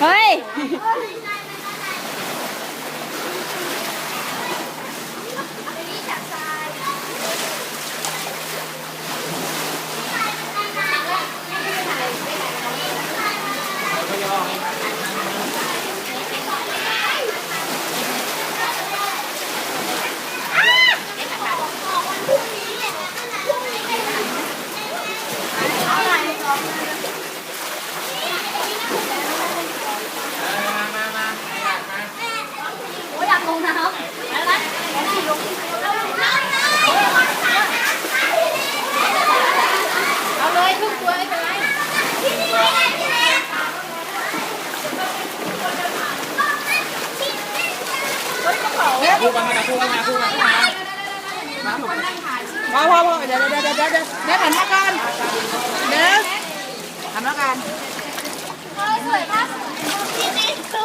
เฮ้ย โอ้ยอยากลงน้ำอะไรเอาเลยทุกตัวไม่เป็นไร คู่กันมาคู่กันมาคู่กันมาพอพอพอเดี๋ยวเดี๋ยวเดี๋ยวเดี๋ยวเดี๋ยวเดี๋ยวหันมาก่อนเดี๋ยวหันมาก่อน สวยมากพี่เนสตู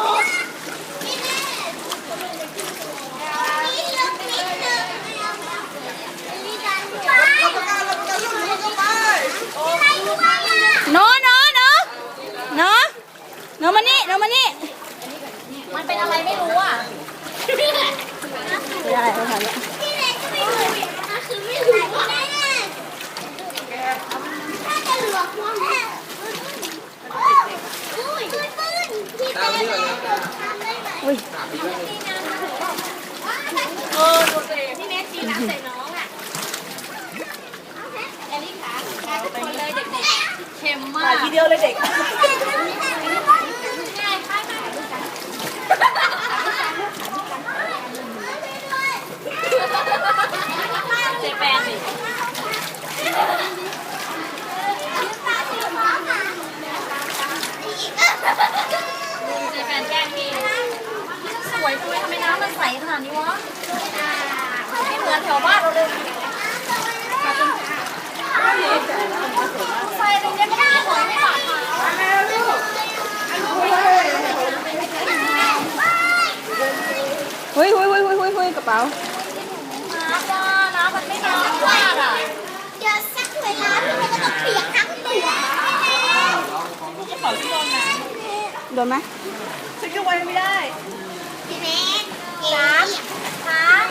พี่เนสนี่ลูกนิดนึงนี่ดันไปรับประกันรับประกันลูกหนูก็ไปโอ้ยลูกไปอะ หนูหนูหนูหนูหนูมานี่หนูมานี่ มันเป็นอะไรไม่รู้อะ พี่เนส ไม่ได้ไม่ทันแล้วพี่เนสก็ไม่รู้นะคือไม่รู้ว่าแม่ถ้าจะหลวกหัวแม่อุ้ยปืนปืนพี่เนทำได้ไหมอุ้ยเออดูสิพี่เนสจีน้ำใส่น้องอะแอลลี่ขาขาทุกคนเลยเด็กๆเค็มมากทีเดียวเลยเด็กง่ายค่ายมากเจแปนดิเจแปนแกล้งพี่ส วยจังเลยทำไมน้ำมันใสขนาดนี้วะไม่เหมือนแถวบ้านเราเลยใส่ตรงนี้ไม่ได้สวยไม่บาดเท้าเฮ้ยเฮ้ยเฮ้ยเฮ้ยเฮ้ยเฮ้ยกระเป๋าน้ำว่าน้ำมันไม่น้ำมาอะเดี๋ยวสักเวลาพี่ก็ต้องเปียกทั้งตัวโดนไหมฉันก็ไว้ไม่ได้ พี่เนสสามสาม